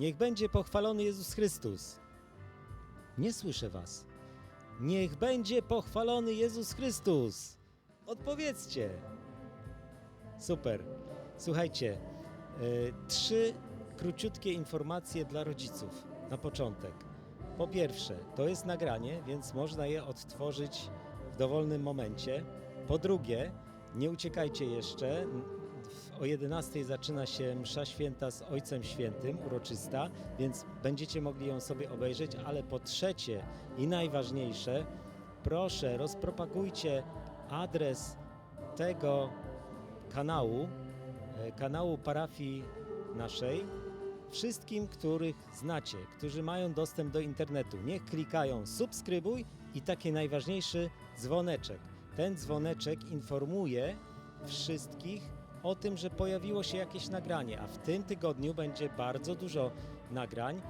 Niech będzie pochwalony Jezus Chrystus. Nie słyszę was. Niech będzie pochwalony Jezus Chrystus. Odpowiedzcie. Super. Słuchajcie, y, trzy króciutkie informacje dla rodziców na początek. Po pierwsze, to jest nagranie, więc można je odtworzyć w dowolnym momencie. Po drugie, nie uciekajcie jeszcze. O 11 zaczyna się msza święta z Ojcem Świętym, uroczysta, więc będziecie mogli ją sobie obejrzeć, ale po trzecie i najważniejsze, proszę rozpropagujcie adres tego kanału, e, kanału parafii naszej, wszystkim, których znacie, którzy mają dostęp do internetu. Niech klikają subskrybuj i taki najważniejszy dzwoneczek. Ten dzwoneczek informuje wszystkich o tym, że pojawiło się jakieś nagranie, a w tym tygodniu będzie bardzo dużo nagrań,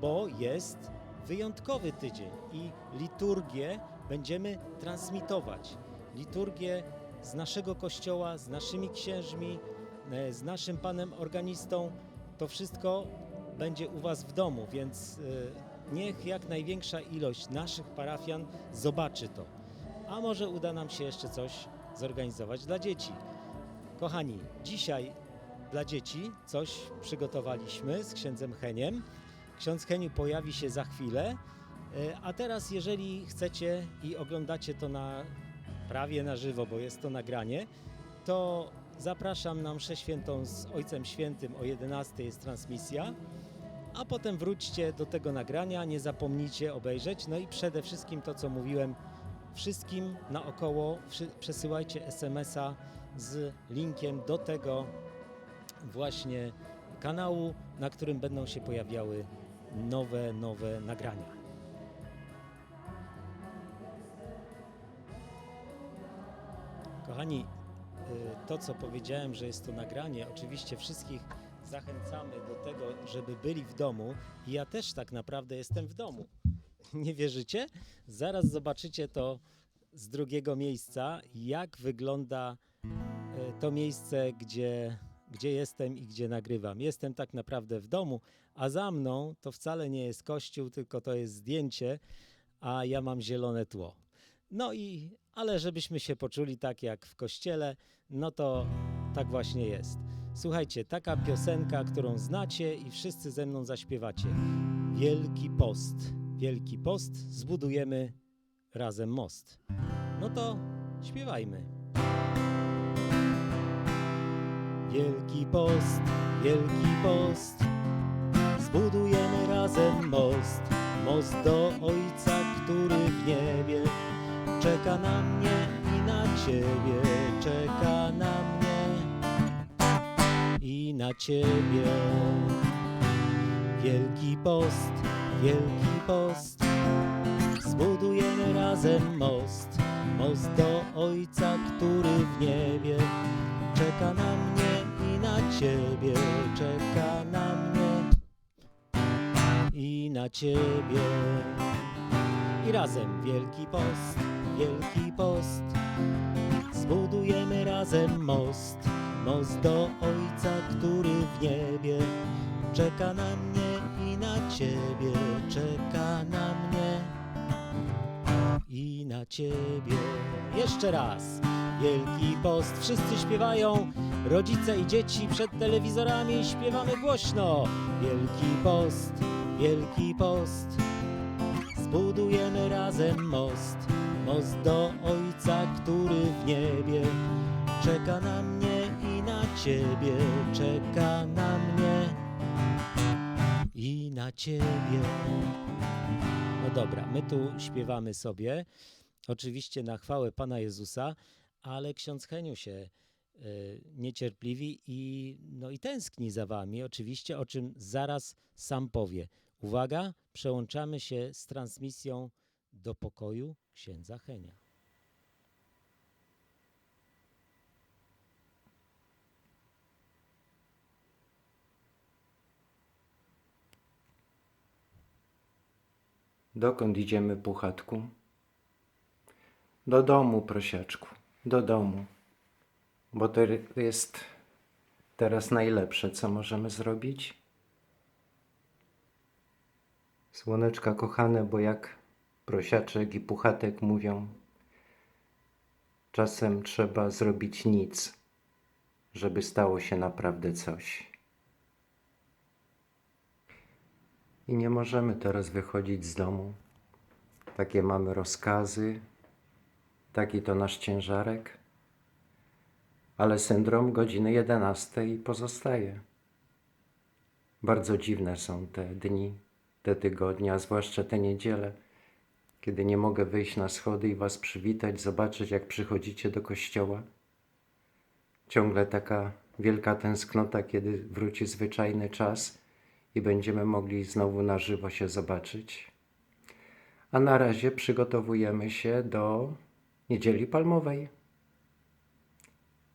bo jest wyjątkowy tydzień i liturgię będziemy transmitować. Liturgię z naszego kościoła, z naszymi księżmi, e, z naszym panem organistą. To wszystko będzie u Was w domu, więc e, niech jak największa ilość naszych parafian zobaczy to. A może uda nam się jeszcze coś zorganizować dla dzieci. Kochani, dzisiaj dla dzieci coś przygotowaliśmy z księdzem Heniem. Ksiądz Heniu pojawi się za chwilę. E, A teraz, jeżeli chcecie i oglądacie to na prawie na żywo, bo jest to nagranie, to zapraszam na mszę świętą z Ojcem Świętym o 11 jest transmisja. A potem wróćcie do tego nagrania, nie zapomnijcie obejrzeć. No i przede wszystkim to, co mówiłem, wszystkim naokoło przesyłajcie SMS-a z linkiem do tego właśnie kanału, na którym będą się pojawiały nowe, nowe nagrania. Kochani, y, to co powiedziałem, że jest to nagranie, oczywiście wszystkich zachęcamy do tego, żeby byli w domu i ja też tak naprawdę jestem w domu. Nie wierzycie? Zaraz zobaczycie to z drugiego miejsca, jak wygląda to miejsce, gdzie, gdzie jestem i gdzie nagrywam. Jestem tak naprawdę w domu, a za mną to wcale nie jest kościół, tylko to jest zdjęcie, a ja mam zielone tło. No i, ale żebyśmy się poczuli tak jak w kościele, no to tak właśnie jest. Słuchajcie, taka piosenka, którą znacie i wszyscy ze mną zaśpiewacie. Wielki post, wielki post, zbudujemy razem most. No to śpiewajmy. Wielki post, wielki post, zbudujemy razem most. Most do Ojca, który w niebie czeka na mnie i na Ciebie, czeka na mnie i na Ciebie. Wielki post, wielki post, zbudujemy razem most. Most do Ojca, który w niebie czeka na mnie na Ciebie, czeka na mnie i na Ciebie. I razem wielki post, wielki post, zbudujemy razem most. Most do Ojca, który w niebie czeka na mnie i na Ciebie, czeka na mnie i na Ciebie. Jeszcze raz. Wielki post, wszyscy śpiewają, rodzice i dzieci przed telewizorami śpiewamy głośno. Wielki post, wielki post, zbudujemy razem most. Most do Ojca, który w niebie czeka na mnie i na Ciebie, czeka na mnie i na Ciebie. No dobra, my tu śpiewamy sobie, oczywiście na chwałę Pana Jezusa, ale ksiądz Heniu się y, niecierpliwi i, no i tęskni za Wami, oczywiście, o czym zaraz sam powie. Uwaga, przełączamy się z transmisją do pokoju księdza Henia. Dokąd idziemy, puchatku? Do domu, prosiaczku, do domu. Bo to jest teraz najlepsze, co możemy zrobić. Słoneczka kochane, bo jak prosiaczek i puchatek mówią, czasem trzeba zrobić nic, żeby stało się naprawdę coś. I nie możemy teraz wychodzić z domu. Takie mamy rozkazy, taki to nasz ciężarek, ale syndrom godziny 11 pozostaje. Bardzo dziwne są te dni, te tygodnie, a zwłaszcza te niedziele, kiedy nie mogę wyjść na schody i Was przywitać, zobaczyć, jak przychodzicie do kościoła. Ciągle taka wielka tęsknota, kiedy wróci zwyczajny czas i będziemy mogli znowu na żywo się zobaczyć. A na razie przygotowujemy się do niedzieli palmowej.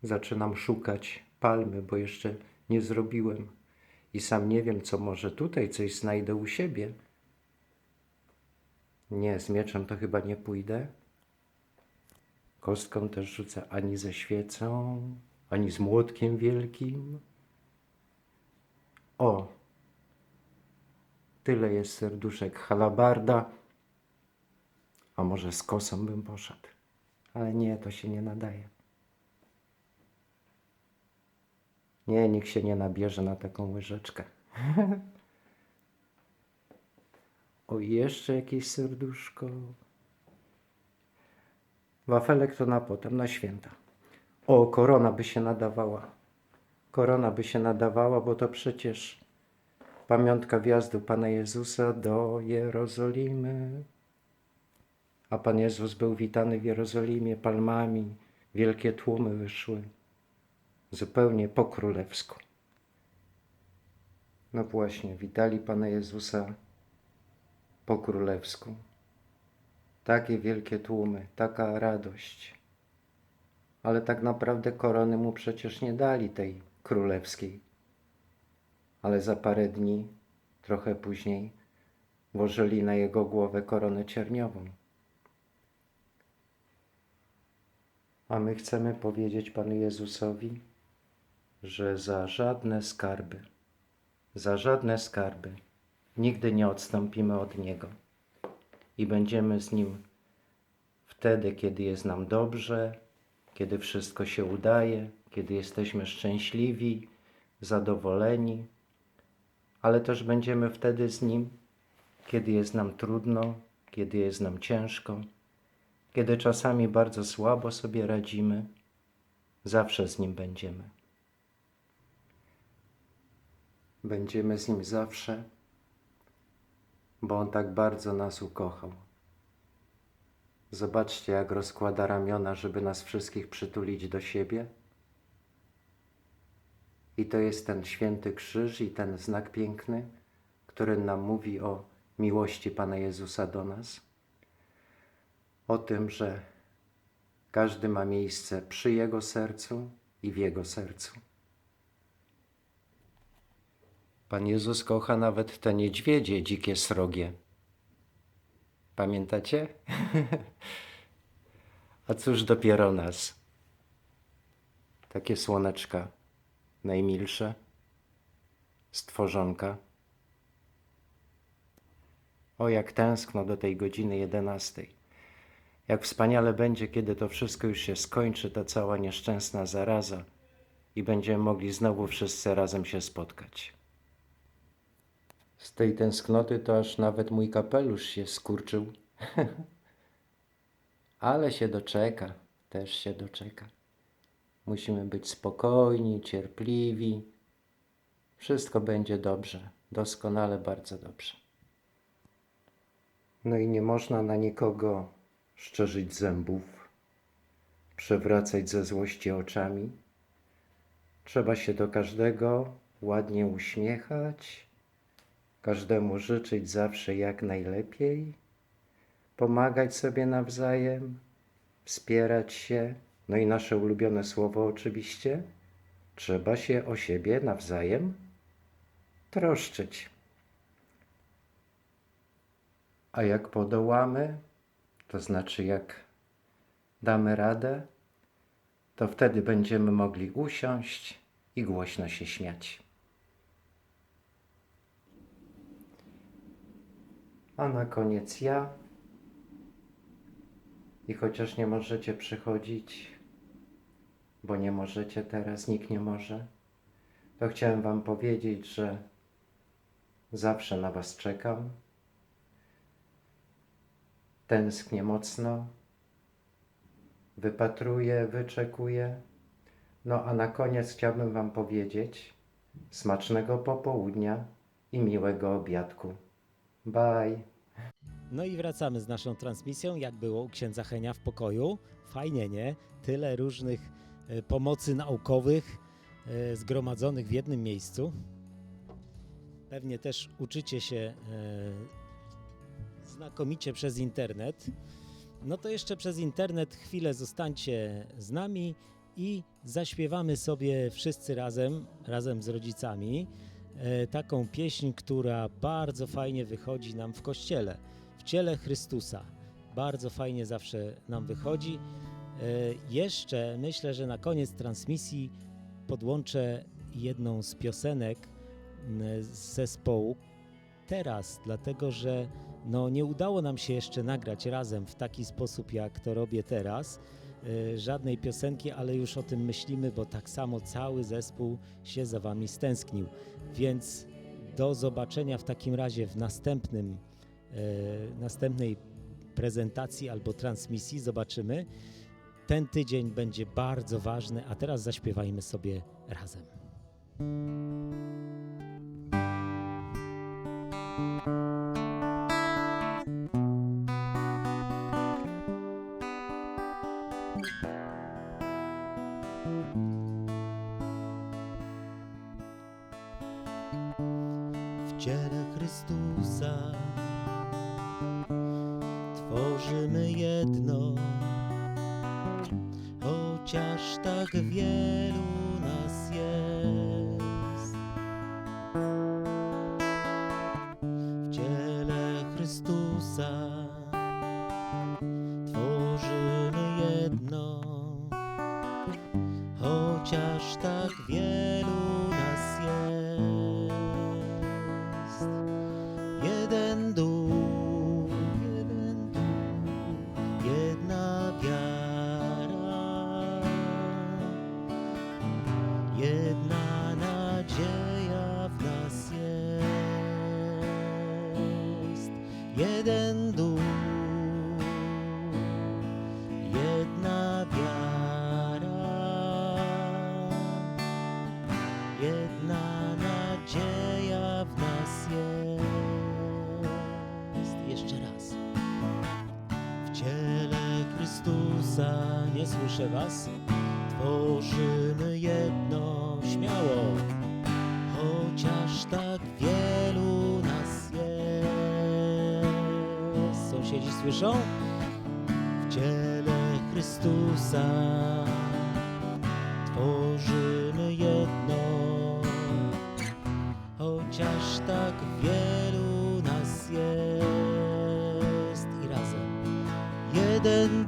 Zaczynam szukać palmy, bo jeszcze nie zrobiłem i sam nie wiem, co może tutaj coś znajdę u siebie. Nie, z mieczem to chyba nie pójdę. Kostką też rzucę ani ze świecą, ani z młotkiem wielkim. O, tyle jest serduszek halabarda. A może z kosą bym poszedł. Ale nie, to się nie nadaje. Nie, nikt się nie nabierze na taką łyżeczkę. o, jeszcze jakieś serduszko. Wafelek to na potem, na święta. O, korona by się nadawała. Korona by się nadawała, bo to przecież pamiątka wjazdu Pana Jezusa do Jerozolimy. A Pan Jezus był witany w Jerozolimie palmami, wielkie tłumy wyszły zupełnie po królewsku. No właśnie, witali Pana Jezusa po królewsku. Takie wielkie tłumy, taka radość. Ale tak naprawdę korony mu przecież nie dali tej królewskiej. Ale za parę dni, trochę później, włożyli na jego głowę koronę cierniową. A my chcemy powiedzieć Panu Jezusowi, że za żadne skarby, za żadne skarby nigdy nie odstąpimy od Niego i będziemy z Nim wtedy, kiedy jest nam dobrze, kiedy wszystko się udaje, kiedy jesteśmy szczęśliwi, zadowoleni, ale też będziemy wtedy z Nim, kiedy jest nam trudno, kiedy jest nam ciężko, kiedy czasami bardzo słabo sobie radzimy, zawsze z Nim będziemy. Będziemy z Nim zawsze, bo On tak bardzo nas ukochał. Zobaczcie, jak rozkłada ramiona, żeby nas wszystkich przytulić do siebie. I to jest ten święty krzyż i ten znak piękny, który nam mówi o miłości Pana Jezusa do nas, o tym, że każdy ma miejsce przy Jego sercu i w Jego sercu. Pan Jezus kocha nawet te niedźwiedzie dzikie srogie. Pamiętacie? A cóż dopiero nas? Takie słoneczka, najmilsze, stworzonka. O, jak tęskno do tej godziny jedenastej. Jak wspaniale będzie, kiedy to wszystko już się skończy, ta cała nieszczęsna zaraza i będziemy mogli znowu wszyscy razem się spotkać. Z tej tęsknoty to aż nawet mój kapelusz się skurczył. Ale się doczeka, też się doczeka. Musimy być spokojni, cierpliwi. Wszystko będzie dobrze, doskonale, bardzo dobrze. No i nie można na nikogo szczerzyć zębów, przewracać ze złości oczami. Trzeba się do każdego ładnie uśmiechać, każdemu życzyć zawsze jak najlepiej, pomagać sobie nawzajem, wspierać się. No i nasze ulubione słowo oczywiście, trzeba się o siebie nawzajem troszczyć. A jak podołamy, to znaczy jak damy radę, to wtedy będziemy mogli usiąść i głośno się śmiać. A na koniec ja. I chociaż nie możecie przychodzić, bo nie możecie teraz, nikt nie może, to chciałem Wam powiedzieć, że zawsze na Was czekam. Tęsknię mocno, wypatruję, wyczekuję. No a na koniec chciałbym Wam powiedzieć smacznego popołudnia i miłego obiadku. Bye. No i wracamy z naszą transmisją. Jak było u księdza Henia w pokoju? Fajnie, nie? Tyle różnych e, pomocy naukowych e, zgromadzonych w jednym miejscu. Pewnie też uczycie się e, znakomicie przez internet. No to jeszcze przez internet chwilę zostańcie z nami i zaśpiewamy sobie wszyscy razem, razem z rodzicami, e, taką pieśń, która bardzo fajnie wychodzi nam w kościele w ciele Chrystusa. Bardzo fajnie zawsze nam wychodzi. E, Jeszcze myślę, że na koniec transmisji podłączę jedną z piosenek m, z zespołu teraz, dlatego że no, nie udało nam się jeszcze nagrać razem w taki sposób, jak to robię teraz. E, Żadnej piosenki, ale już o tym myślimy, bo tak samo cały zespół się za Wami stęsknił. Więc do zobaczenia w takim razie w następnym e, następnej prezentacji albo transmisji. Zobaczymy. Ten tydzień będzie bardzo ważny, a teraz zaśpiewajmy sobie razem. W ciele Chrystusa tworzymy jedno, chociaż tak wielu nas jest. Jeden słyszę was. Tworzymy jedno śmiało, chociaż tak wielu nas jest. Sąsiedzi słyszą? W ciele Chrystusa tworzymy jedno, chociaż tak wielu nas jest i razem. Jeden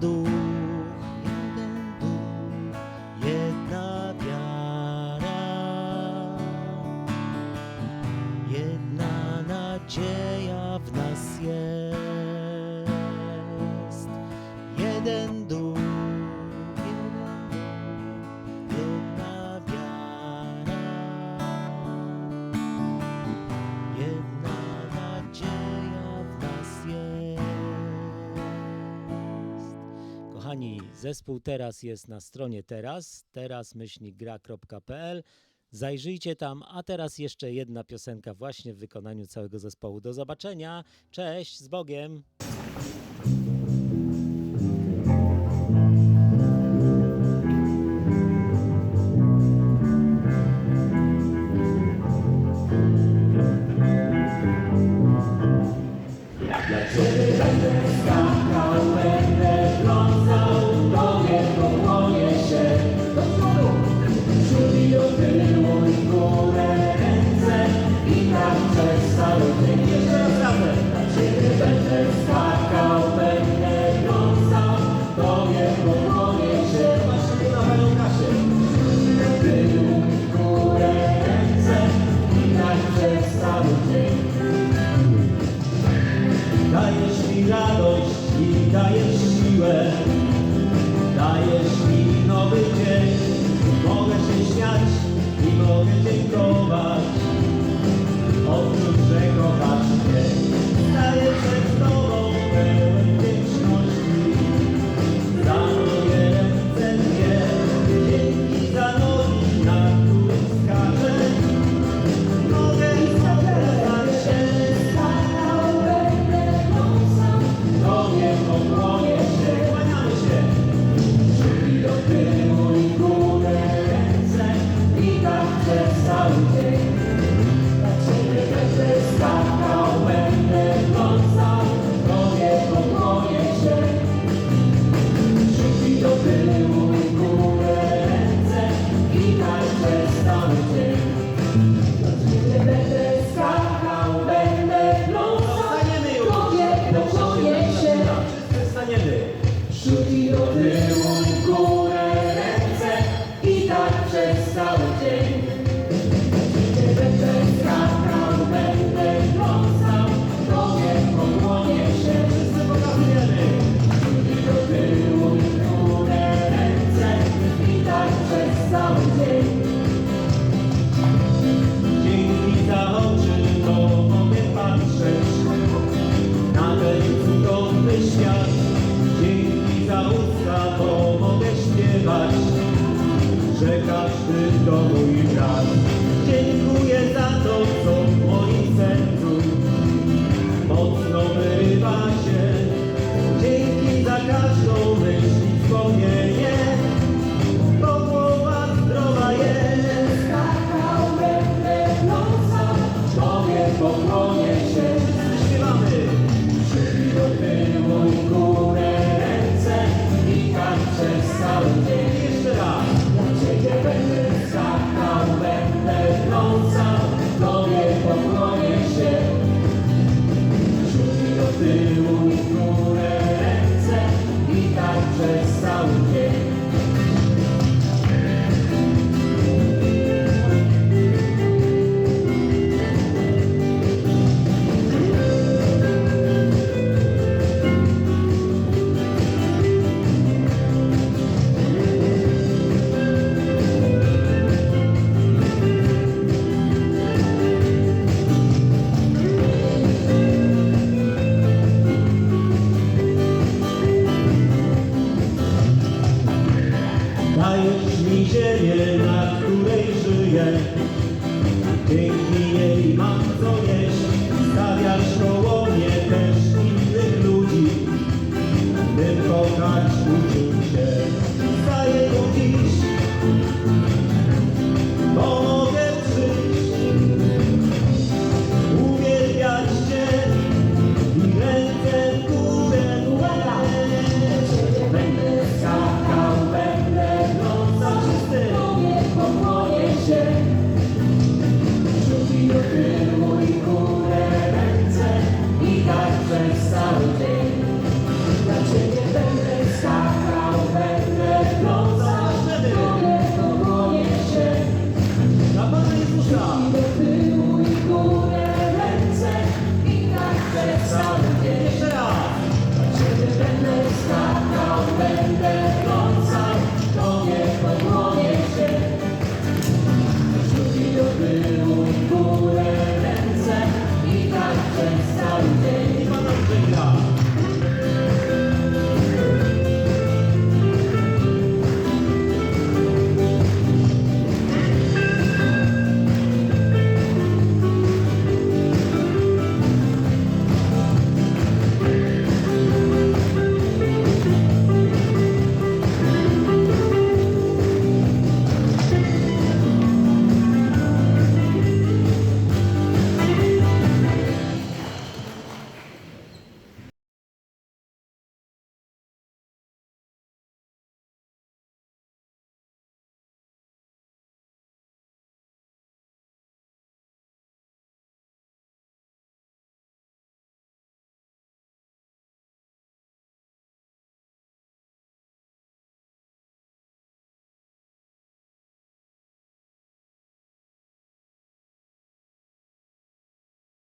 jest. Jeden duch, jeden duch, jedna wiara, jedna nadzieja w nas jest. Kochani, zespół teraz jest na stronie teraz, teraz-gra.pl. Zajrzyjcie tam, a teraz jeszcze jedna piosenka właśnie w wykonaniu całego zespołu. Do zobaczenia, cześć, z Bogiem!